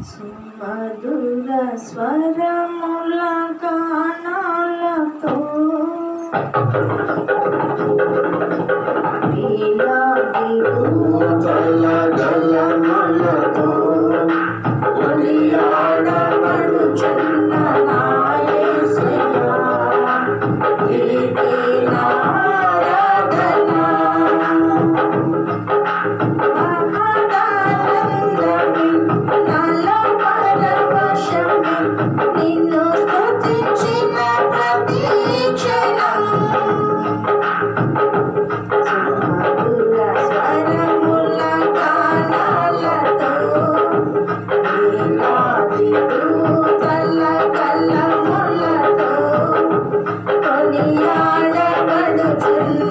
సుమధుర స్వరముల గానాలతో వేలాది Thank you.